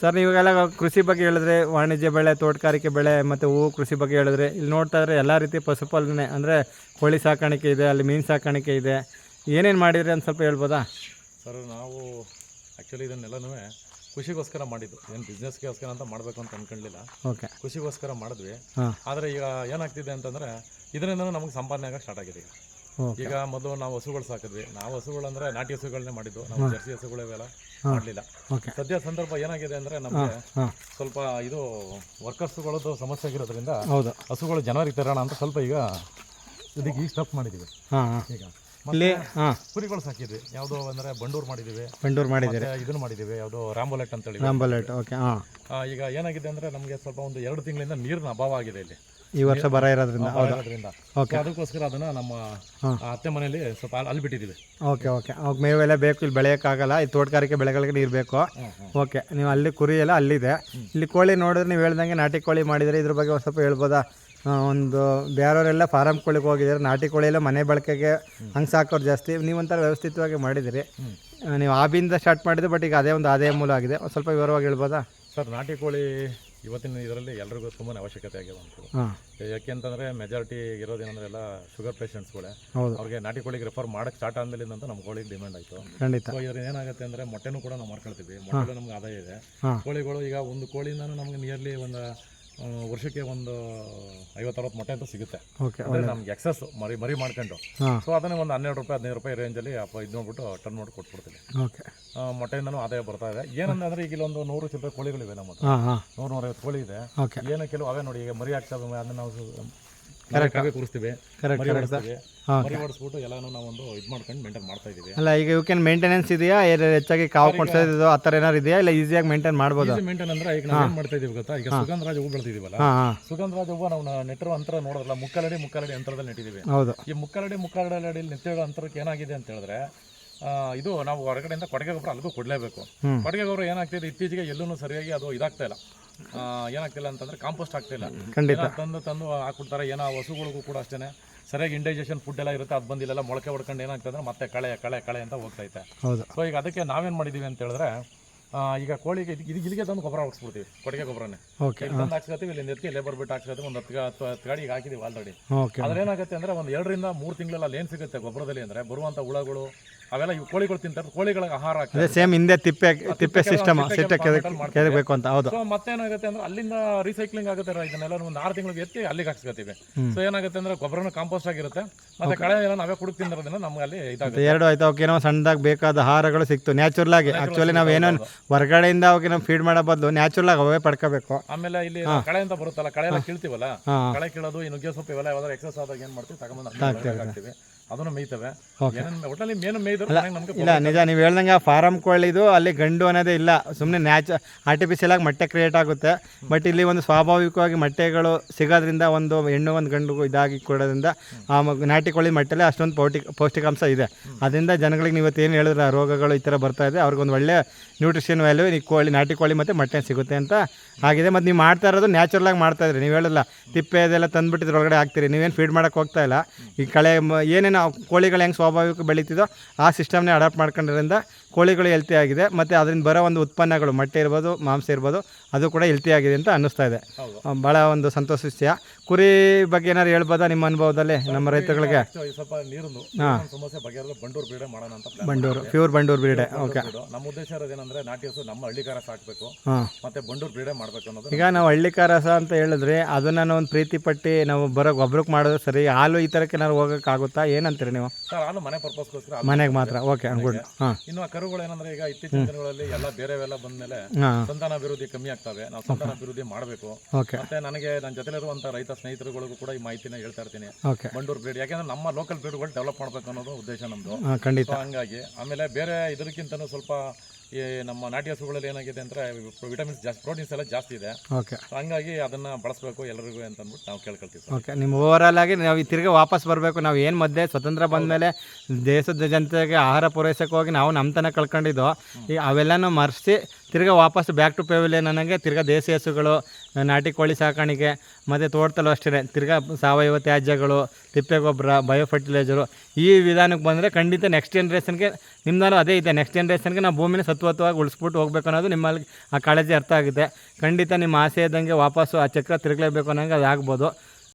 Sir ನೀವಾಗೆಲ್ಲ ಕೃಷಿ ಬಗ್ಗೆ ಹೇಳಿದ್ರೆ ವಾಣಿಜ್ಯ ಬೆಳೆ ತೋಟಗಾರಿಕೆ ಬೆಳೆ ಮತ್ತು ಹೂವು ಕೃಷಿ ಬಗ್ಗೆ ಹೇಳಿದ್ರೆ ಇಲ್ಲಿ ನೋಡ್ತಾ ಇದ್ರೆ ಎಲ್ಲ ರೀತಿ ಪಶುಪಾಲನೆ ಅಂದರೆ ಕೋಳಿ ಸಾಕಾಣಿಕೆ ಇದೆ ಅಲ್ಲಿ ಮೀನು ಸಾಕಾಣಿಕೆ ಇದೆ. ಏನೇನು ಮಾಡಿದ್ರಿ ಅಂತ ಸ್ವಲ್ಪ ಹೇಳ್ಬೋದಾ? ಸರ್ ನಾವು ಆ್ಯಕ್ಚುಲಿ ಇದನ್ನೆಲ್ಲನೂ ಖುಷಿಗೋಸ್ಕರ ಮಾಡಿದ್ದು. ಏನು ಬಿಸ್ನೆಸ್ಗೋಸ್ಕರ ಅಂತ ಮಾಡಬೇಕು ಅಂತ ಅನ್ಕೊಂಡಿಲ್ಲ ಓಕೆ ಖುಷಿಗೋಸ್ಕರ ಮಾಡಿದ್ವಿ. ಆದರೆ ಈಗ ಏನಾಗ್ತಿದೆ ಅಂತಂದರೆ ಇದರಿಂದ ನಮಗೆ ಸಂಪಾದನೆ ಆಗಕ್ಕೆ ಸ್ಟಾರ್ಟ್ ಆಗಿದೆ ಈಗ. ಈಗ ಮೊದಲು ನಾವು ಹಸುಗಳು ಸಾಕಿದ್ವಿ. ನಾವು ಹಸುಗಳು ಅಂದ್ರೆ ನಾಟಿ ಹಸುಗಳನ್ನೇ ಮಾಡಿದ್ದು. ನಾವು ಜರ್ಸಿ ಹಸುಗಳು ಇವೆಲ್ಲ ಮಾಡಲಿಲ್ಲ. ಸದ್ಯ ಸಂದರ್ಭ ಏನಾಗಿದೆ ಅಂದ್ರೆ ನಮಗೆ ಸ್ವಲ್ಪ ಇದು ವರ್ಕರ್ಸ್ಗಳದ್ದು ಸಮಸ್ಯೆ ಆಗಿರೋದ್ರಿಂದ ಹಸುಗಳು ಜನರಿಗೆ ತರೋಣ ಅಂತ ಸ್ವಲ್ಪ ಈಗ ಇದಕ್ಕೆ ಈಗ ಸ್ಟಾಪ್ ಮಾಡಿದ್ದೀವಿ ಈಗ ಇಲ್ಲಿ ಹಾಂ. ಕುರಿಗಳು ಸಾಕಿದ್ವಿ. ಯಾವುದೋ ಅಂದ್ರೆ ಬಂಡೂರು ಮಾಡಿದ್ದೀವಿ. ಬಂಡೂರು ಮಾಡಿದ್ದೀರಿ. ಮತ್ತೆ ಇದನ್ನು ಮಾಡಿದ್ದೀವಿ. ಯಾವುದೋ ರಾಂಬೋಲೆಟ್ ಅಂತ ಹೇಳಿ ರಾಂಬಲೆಟ್ ಓಕೆ ಹಾಂ. ಆ, ಈಗ ಏನಾಗಿದೆ ಅಂದ್ರೆ ನಮಗೆ ಸ್ವಲ್ಪ ಒಂದು ಎರಡು ತಿಂಗಳಿಂದ ನೀರಿನ ಅಭಾವ ಆಗಿದೆ ಇಲ್ಲಿ. ಈ ವರ್ಷ ಬರ ಇರೋದ್ರಿಂದ ಅದರಿಂದ ಓಕೆ ಅದಕ್ಕೋಸ್ಕರ ಅದನ್ನ ನಮ್ಮ ಆ ಅತ್ತೆ ಮನೆಯಲ್ಲಿ ಸ್ವಲ್ಪ ಅಲ್ಲಿ- ಅಲ್ಲಿ ಬಿಟ್ಟಿದ್ದೀವಿ ಓಕೆ ಓಕೆ ಅವಾಗ ಮೇವೆಲ್ಲ ಬೇಕು ಇಲ್ಲಿ ಬೆಳೆಯೋಕ್ಕಾಗಲ್ಲ. ಈ ತೋಟಗಾರಿಕೆ ಬೆಳೆಗಳಿಗೆ ನೀರು ಬೇಕು. ಓಕೆ ನೀವು ಅಲ್ಲಿ ಕುರಿ ಎಲ್ಲ ಅಲ್ಲಿದೆ. ಇಲ್ಲಿ ಕೋಳಿ ನೋಡಿದ್ರೆ ನೀವು ಹೇಳ್ದಂಗೆ ನಾಟಿ ಕೋಳಿ ಮಾಡಿದರೆ ಇದ್ರ ಬಗ್ಗೆ ಒಂದು ಸ್ವಲ್ಪ ಹೇಳ್ಬೋದಾ? ಒಂದು ಬೇರೆಯವರೆಲ್ಲ ಫಾರಂ ಕೋಳಿಗೆ ಹೋಗಿದ್ದಾರೆ ನಾಟಿ ಕೋಳಿ ಎಲ್ಲ ಮನೆ ಬಳಕೆಗೆ ಹಂಗೆ ಸಾಕೋರು ಜಾಸ್ತಿ. ನೀವೊಂಥರ ವ್ಯವಸ್ಥಿತವಾಗಿ ಮಾಡಿದಿರಿ ನೀವು ಆಬಿಂದ ಸ್ಟಾರ್ಟ್ ಮಾಡಿದ್ದು ಬಟ್ ಈಗ ಅದೇ ಒಂದು ಆದಾಯ ಮೂಲ ಆಗಿದೆ. ಒಂದು ಸ್ವಲ್ಪ ವಿವರವಾಗಿ ಹೇಳ್ಬೋದಾ? ಸರ್ ನಾಟಿ ಕೋಳಿ ಇವತ್ತಿನ ಇದರಲ್ಲಿ ಎಲ್ರಿಗೂ ತುಂಬಾ ಅವಶ್ಯಕತೆ ಆಗಿದೆ ಅಂತ ಯಾಕೆಂತಂದ್ರೆ ಯಾಕೆ ಅಂತಂದ್ರೆ ಮೆಜಾರಿಟಿ ಇರೋದೇನಂದ್ರೆ ಎಲ್ಲ ಶುಗರ್ ಪೇಷಂಟ್ಸ್ಗಳೇ ಅವ್ರಿಗೆ ನಾಟಿ ಕೋಳಿಗೆ ರೆಫರ್ ಮಾಡಕ್ಕೆ ಸ್ಟಾರ್ಟ್ ಆದ್ಮೇಲಿಂದ ಅಂತ ನಮ್ಮ ಕೋಳಿಗೆ ಡಿಮ್ಯಾಂಡ್ ಆಯಿತು. ಖಂಡಿತ. ಸೊ ಇದ್ರಲ್ಲಿ ಏನಾಗುತ್ತೆ ಅಂದ್ರೆ ಮೊಟ್ಟೆನೂ ಕೂಡ ನಾವು ಮಾಡ್ಕೊಳ್ತೀವಿ ಮೊಟ್ಟೆ ನಮ್ಗೆ ಆದಾಯ ಇದೆ. ಕೋಳಿಗಳು ಈಗ ಒಂದು ಕೋಳಿಯಿಂದ ನಮಗೆ ನಿಯರ್ಲಿ ಒಂದು ವರ್ಷಕ್ಕೆ ಒಂದು ಐವತ್ತರವತ್ತು ಮೊಟ್ಟೆ ಅಂತ ಸಿಗುತ್ತೆ. ಅಂದರೆ ನಮ್ಗೆ ಎಕ್ಸಸ್ ಮರಿ ಮರಿ ಮಾಡ್ಕೊಂಡು ಸೊ ಅದನ್ನೇ ಒಂದು ಹನ್ನೆರಡು ರೂಪಾಯಿ ಹದಿನೈದು ರೂಪಾಯಿ ರೇಂಜಲ್ಲಿ ಅಪ್ಪ ಇದು ನೋಡ್ಬಿಟ್ಟು ಟರ್ನ್ ಮಾಡಿ ಆ, ಮೊಟ್ಟೆಯಿಂದನೂ ಆದಾಯ ಬರ್ತಾ ಇದೆ. ಏನಂದ್ರೆ ಈಗ ಇಲ್ಲೊಂದು ನೂರು ಚಿಲ್ಲರೆ ಕೋಳಿಗಳಿವೆ ನಮ್ಮ ನೂರ ನೂರೈವತ್ತು ಕೋಳಿ ಇದೆ. ಏನೋ ಕೆಲವು ಅವೇ ನೋಡಿ ಈಗ ಮರಿ ಹಾಕ್ತಾ ಅದನ್ನ ನಾವು ಕೂರಿಸ್ತೀವಿ ಕರೆಕ್ಟ್ ಕರೆಕ್ಟ್ ಮರಿ ಓಡಿಸ್ಬಿಟ್ಟು ಎಲ್ಲಾನು ಇದು ಮಾಡ್ಕೊಂಡು ಮೇಂಟೈನ್ ಮಾಡ್ತಾ ಇದೀವಿ. ಅಲ್ಲ ಈಗ ಮೇಂಟೆನೆನ್ಸ್ ಇದೆಯಾ? ಹೆಚ್ಚಾಗಿ ಕಾವು ಕೊಡ್ಸೋದು ಆ ಥರ ಏನಾರು ಇದೆಯಾ? ಇಲ್ಲ ಈಸಿಯಾಗಿ ಮೇಂಟೈನ್ ಮಾಡ್ಬೋದು? ಮೇಂಟೈನ್ ಅಂದ್ರೆ ಈಗ ನಾವು ಏನ್ ಮಾಡ್ತಾ ಇದೀವಿ ಗೊತ್ತಾ? ಈಗ ಸುಗಂಧರಾಜ ಹೂ ಹಾಂ ಸುಗಂಧರಾಜ ಹೂವು ನಾವು ನೆಟ್ಟಿರೋ ಅಂತರ ನೋಡೋದಲ್ಲ ಮುಕ್ಕಲಡಿ ಮುಕ್ಕಲಡಿ ಅಂತರದಲ್ಲಿ ನೆಟ್ಟಿದ್ದೀವಿ ಹೌದು. ಈ ಮುಕ್ಕಲಡಿ ಮುಕ್ಕಲಡಿ ನೆಟ್ಟಿರೋ ಅಂತರಕ್ಕೆ ಏನಾಗಿದೆ ಅಂತ ಹೇಳಿದ್ರೆ ಆ, ಇದು ನಾವು ಹೊರಗಡೆಯಿಂದ ಕೊಡಗೆ ಗೊಬ್ಬರ ಅಲ್ಲಿಗೂ ಕೊಡಲೇಬೇಕು. ಕೊಡಗೆ ಗೊಬ್ಬರ ಏನಾಗ್ತಿದೆ? ಇತ್ತೀಚೆಗೆ ಎಲ್ಲೂ ಸರಿಯಾಗಿ ಅದು ಇದಾಗ್ತಾ ಇಲ್ಲ. ಏನಾಗ್ತಿಲ್ಲ ಅಂತಂದ್ರೆ ಕಾಂಪೋಸ್ಟ್ ಆಗ್ತಿಲ್ಲ. ಖಂಡಿತ. ತಂದು ತಂದು ಹಾಕ್ಬಿಡ್ತಾರೆ. ಏನೋ ಹಸುಗಳಿಗೂ ಕೂಡ ಅಷ್ಟೇ ಸರಿಯಾಗಿ ಇಂಡೈಜೆಷನ್ ಫುಡ್ ಎಲ್ಲ ಇರುತ್ತೆ ಅದು ಬಂದಿಲ್ಲ ಮೊಳಕೆ ಹೊಡ್ಕೊಂಡು ಏನಾಗ್ತದೆ ಮತ್ತೆ ಕಳೆ ಕಳೆ ಕಳೆ ಅಂತ ಹೋಗ್ತೈತೆ. ಸೊ ಈಗ ಅದಕ್ಕೆ ನಾವೇನು ಮಾಡಿದ್ದೀವಿ ಅಂತ ಹೇಳಿದ್ರೆ ಈಗ ಕೋಳಿಗೆ ಇದು ಇಲ್ಲಿಗೆ ತಂದು ಗೊಬ್ಬರ ಹಾಕ್ಸ್ಬಿಡ್ತೀವಿ ಕೊಟ್ಟಿಗೆ ಗೊಬ್ಬರನೇ. ತಂದು ಹಾಕ್ಸ್ಕೊತೀವಿ ಇಲ್ಲಿ ಎತ್ತಿ ಲೇಬರ್ ಬಿಟ್ಟು ಹಾಕ್ಸ್ಕೊತೀವಿ ಒಂದು ಹತ್ತು ಹತ್ತು ಹತ್ತು ಗಾಡಿಗೆ ಹಾಕಿದ್ದೀವಿ ಆಲ್ರೆಡಿ ಅದ್ರ ಏನಾಗುತ್ತೆ ಅಂದ್ರೆ ಒಂದು ಎರಡರಿಂದ ಮೂರು ತಿಂಗಳೆಲ್ಲ ಏನು ಸಿಗುತ್ತೆ ಗೊಬ್ಬರದಲ್ಲಿ ಅಂದ್ರೆ ಬರುವಂತ ಹುಳಗಳು ಅವೆಲ್ಲ ಇವು ಕೋಳಿಗಳು ತಿಂತಾರೆ. ಕೋಳಿಗಳಿಗೆ ಆಹಾರ ಅದೇ ಸೇಮ್ ಹಿಂದೆ ತಿಪ್ಪೆ ತಿಪ್ಪೆ ಸಿಸ್ಟಮ್ ಸಿಟ್ಟೆ. ಕೆದಬೇಕು ಅಂತ ಹೌದು. ಸೊ ಮತ್ತೇನಾಗುತ್ತೆ ಅಂದ್ರೆ ಅಲ್ಲಿಂದ ರೀಸೈಕ್ಲಿಂಗ್ ಆಗುತ್ತೆ ಇದನ್ನೆಲ್ಲ ಒಂದು ಆರು ತಿಂಗಳಿಗೆ ಎತ್ತಿ ಅಲ್ಲಿಗೆ ಹಾಕ್ಸ್ಕೊತೀವಿ. ಸೊ ಏನಾಗುತ್ತೆ ಅಂದ್ರೆ ಗೊಬ್ಬರನ ಕಾಂಪೋಸ್ಟ್ ಆಗಿರುತ್ತೆ. ಮತ್ತೆ ಕಳೆ ಎಲ್ಲ ನಾವೇ ಕುಡುಕ್ ತಿಂದಿರೋದ್ರಿಂದ ನಮ್ಗೆ ಅಲ್ಲಿ ಇದಾಗುತ್ತೆ. ಎರಡು ಆಯ್ತು ಏನೋ ಸಣ್ಣದಾಗಿ ಬೇಕಾದ ಆಹಾರಗಳು ಸಿಕ್ತು. ನ್ಯಾಚುರಲ್ ಆಗಿ ಆಕ್ಚುಲಿ ನಾವು ಏನೋ ಹೊರಗಡೆಯಿಂದ ಅವಾಗ ನಾವು ಫೀಡ್ ಮಾಡೋ ಬದಲು ನ್ಯಾಚುರಲ್ ಆಗಿ ಅವೇ ಪಡ್ಕೋಬೇಕು. ಆಮೇಲೆ ಇಲ್ಲಿ ಕಳೆ ಅಂತ ಬರುತ್ತಲ್ಲ ಕಳೆ ಎಲ್ಲ ಕೀಳ್ತೀವಲ್ಲ? ಕಳೆ ಕೀಳೋದು ಈ ನುಗ್ಗೆ ಸೊಪ್ಪು ಇವೆಲ್ಲ ಯಾವ್ದಾದ್ರು ಎಕ್ಸಸ್ ಆದಾಗ ಏನ್ ಮಾಡ್ತೀವಿ? ತಗೊಂಡ್ಬಂದು ಹಾಕ್ತೀವಿ. ಅದನ್ನು ಮೇಯ್ತವೆ. ಒಟ್ಟಲ್ಲಿ ಮೇನು ಮೇಯ್ದ್ರು ಇಲ್ಲ ನಿಜ ನೀವು ಹೇಳ್ದಂಗೆ ಫಾರಂ ಕೋಳಿದು ಅಲ್ಲಿ ಗಂಡು ಅನ್ನೋದೇ ಇಲ್ಲ. ಸುಮ್ಮನೆ ನ್ಯಾಚ ಆರ್ಟಿಫಿಷಿಯಲ್ ಆಗಿ ಮೊಟ್ಟೆ ಕ್ರಿಯೇಟ್ ಆಗುತ್ತೆ. ಬಟ್ ಇಲ್ಲಿ ಒಂದು ಸ್ವಾಭಾವಿಕವಾಗಿ ಮೊಟ್ಟೆಗಳು ಸಿಗೋದ್ರಿಂದ ಒಂದು ಹೆಣ್ಣು ಒಂದು ಗಂಡು ಇದಾಗಿ ಕೊಡೋದ್ರಿಂದ ಆ ನಾಟಿ ಕೋಳಿ ಮೊಟ್ಟೆಲೆ ಅಷ್ಟೊಂದು ಪೌಟಿ ಪೌಷ್ಟಿಕಾಂಶ ಇದೆ. ಅದರಿಂದ ಜನಗಳಿಗೆ ನೀವು ಏನು ಹೇಳಿದ್ರೆ ರೋಗಗಳು ಈ ಥರ ಬರ್ತಾ ಇದೆ ಅವ್ರಿಗೊಂದು ಒಳ್ಳೆ ನ್ಯೂಟ್ರಿಷನ್ ವ್ಯಾಲ್ಯೂ ಈ ಕೋಳಿ ನಾಟಿ ಕೋಳಿ ಮತ್ತು ಮೊಟ್ಟೆ ಸಿಗುತ್ತೆ ಅಂತ ಆಗಿದೆ. ಮತ್ತು ನೀವು ಮಾಡ್ತಾ ಇರೋದು ನ್ಯಾಚುರಲ್ ಆಗಿ ಮಾಡ್ತಾ ಇದ್ರಿ. ನೀವು ಹೇಳಲ್ಲ ತಿಪ್ಪೆ ಅದೆಲ್ಲ ತಂದುಬಿಟ್ಟಿದ್ರೆ ಒಳಗಡೆ ಹಾಕ್ತೀರಿ. ನೀವೇನು ಫೀಡ್ ಮಾಡೋಕ್ಕೆ ಹೋಗ್ತಾ ಇಲ್ಲ. ಈ ಕಳೆ ಏನೇನು ಕೋಳಿಗಳು ಹೆಂಗೆ ಸ್ವಾಭಾವಿಕ ಬೆಳೀತಿದೋ ಆ ಸಿಸ್ಟಮ್ನೇ ಅಡಾಪ್ಟ್ ಮಾಡ್ಕೊಂಡ್ರಿಂದ ಕೋಳಿಗಳು ಹೆಲ್ತಿ ಆಗಿದೆ. ಮತ್ತು ಅದರಿಂದ ಬರೋ ಒಂದು ಉತ್ಪನ್ನಗಳು ಮೊಟ್ಟೆ ಇರ್ಬೋದು ಮಾಂಸ ಇರ್ಬೋದು ಅದು ಕೂಡ ಹೆಲ್ತಿ ಆಗಿದೆ ಅಂತ ಅನ್ನಿಸ್ತಾ ಇದೆ. ಭಾಳ ಒಂದು ಸಂತೋಷ ವಿಷಯ. ಕುರಿ ಬಗ್ಗೆ ಏನಾದ್ರು ಹೇಳ್ಬೋದಾ ನಿಮ್ಮ ಅನುಭವದಲ್ಲಿ ನಮ್ಮ ರೈತಗಳಿಗೆ ಸ್ವಲ್ಪ ನೀರಿಂದು. ಸಮಸ್ಯೆ ಬಗೆಹರಿದು ಬಂಡೂರು ಬ್ರೀಡೆ ಮಾಡೋಣ ಅಂತ plan ಬಂಡೂರು ಪ್ಯೂರ್ ಬಂಡೂರು ಬ್ರೀಡೆ. ಓಕೆ. ನಮ್ಮ ಉದ್ದೇಶ ಇರೋದೇನಂದ್ರೆ ನಾಟಿ ಹಸು ನಮ್ಮ ಹಳ್ಳಿಕಾರ ಸಾಕ್ಬೇಕು ಹಾಂ. ಮತ್ತೆ ಬಂಡೂರು ಬ್ರೀಡೆ ಮಾಡ್ಬೇಕು ಅನ್ನೋದು ಈಗ ನಾವು ಹಳ್ಳಿಕಾರ ರಸ ಅಂತ ಹೇಳಿದ್ರೆ ಅದನ್ನ ನಾವು ಒಂದು ಪ್ರೀತಿ ಪಟ್ಟಿ ನಾವು ಬರೋ ಗೊಬ್ಬರಕ್ಕೆ ಮಾಡೋದು ಸರಿ. ಹಾಲು ಈ ಥರಕ್ಕೆ ಏನಾದ್ರು ಹೋಗೋಕ್ಕಾಗುತ್ತಾ? ಏನಂತೀರಿ ನೀವು? ಸರ್ ಮನೆ ಪರ್ಪಸ್ಗೋಸ್ಕರ ಮನೆಗೆ ಮಾತ್ರ. ಓಕೆ ಗುಡ್ ಹಾಂ. ಇನ್ನು ಆ ಕರುಗಳು ಏನಂದ್ರೆ ಈಗ ಇತ್ತೀಚಿನ ದಿನಗಳಲ್ಲಿ ಎಲ್ಲ ಬೇರೆವೆಲ್ಲ ಬಂದ್ಮೇಲೆ ಮೇಲೆ ಸಂತಾನ ಅಭಿವೃದ್ಧಿ ಕಮ್ಮಿ ಆಗ್ತವೆ. ನಾವು ಸಂತಾನ ಅಭಿವೃದ್ಧಿ ಮಾಡಬೇಕು. ಓಕೆ ಮತ್ತೆ ನನಗೆ ನನ್ನ ಜೊತೆಲಿರುವಂತ ರೈತ ಸ್ನೇಹಿತರುಗಳಿಗೂ ಕೂಡ ಈ ಮಾಹಿತಿನ ಹೇಳ್ತಾ ಇರ್ತೀನಿ. ಓಕೆ ಬಂಡೂರು ಬ್ರೀಡ್ ಯಾಕಂದ್ರೆ ನಮ್ಮ ಲೋಕಲ್ ಬ್ರೀಡ್ಗಳು ಡೆವಲಪ್ ಮಾಡ್ಬೇಕು ಅನ್ನೋದು ಉದ್ದೇಶ ನಮ್ದು. ಖಂಡಿತ. ಹಂಗಾಗಿ ಆಮೇಲೆ ಬೇರೆ ಇದಕ್ಕಿಂತನೂ ಸ್ವಲ್ಪ ಈ ನಮ್ಮ ನಾಟಿ ಹಸುಗಳಲ್ಲಿ ಏನಾಗಿದೆ ಅಂದ್ರೆ ವಿಟಮಿನ್ಸ್ ಜಾಸ್ತಿ ಪ್ರೋಟೀನ್ಸ್ ಎಲ್ಲ ಜಾಸ್ತಿ ಇದೆ. ಓಕೆ. ಹಂಗಾಗಿ ಅದನ್ನ ಬಳಸಬೇಕು ಎಲ್ಲರಿಗೂ ಅಂತ ಅಂದ್ಬಿಟ್ಟು ನಾವು ಕೇಳ್ಕೊಳ್ತೀವಿ ಓಕೆ ನಿಮ್ಮ ಓವರಾಲ್ ಆಗಿ ನಾವು ಈ ತಿರ್ಗಿ ವಾಪಸ್ ಬರಬೇಕು. ನಾವು ಏನು ಮಧ್ಯೆ ಸ್ವತಂತ್ರ ಬಂದ ಮೇಲೆ ದೇಶದ ಜನತೆಗೆ ಆಹಾರ ಪೂರೈಸಕ್ಕೆ ಹೋಗಿ ನಾವು ನಮ್ಮ ತನಕ ಕಳ್ಕೊಂಡಿದ್ದೋ ಈ ಅವೆಲ್ಲನೂ ಮರೆಸಿ ತಿರ್ಗಾ ವಾಪಸ್ ಬ್ಯಾಕ್ ಟು ಪೆವಿಲಿಯನ್ ನನಗೆ ತಿರ್ಗಾ ದೇಸಿ ಹಸುಗಳು, ನಾಟಿ ಕೋಳಿ ಸಾಕಾಣಿಕೆ, ಮತ್ತು ತೋಟದಲ್ಲೂ ಅಷ್ಟೇ ತಿರ್ಗಾ ಸಾವಯವ ತ್ಯಾಜ್ಯಗಳು, ತಿಪ್ಪೆ ಗೊಬ್ಬರ ಬಯೋ ಫರ್ಟಿಲೈಸರು ಈ ವಿಧಾನಕ್ಕೆ ಬಂದರೆ ಖಂಡಿತ ನೆಕ್ಸ್ಟ್ ಜನ್ರೇಷನ್ಗೆ ನಿಮ್ದಾನು ಅದೇ ಇದೆ. ನೆಕ್ಸ್ಟ್ ಜನ್ರೇಷನ್ಗೆ ನಾವು ಭೂಮಿನ ಸತ್ವತ್ವವಾಗಿ ಉಳಿಸ್ಬಿಟ್ಟು ಹೋಗ್ಬೇಕು ಅನ್ನೋದು ನಿಮ್ಮಲ್ಲಿ ಆ ಕಾಳಜಿ ಅರ್ಥ ಆಗುತ್ತೆ ಖಂಡಿತ ನಿಮ್ಮ ಆಸೆ ಇದ್ದಂಗೆ ವಾಪಸ್ಸು ಆ ಚಕ್ರ ತಿರುಗಲೇಬೇಕು ಅನ್ನೋಂಗೆ ಅದು ಆಗ್ಬೋದು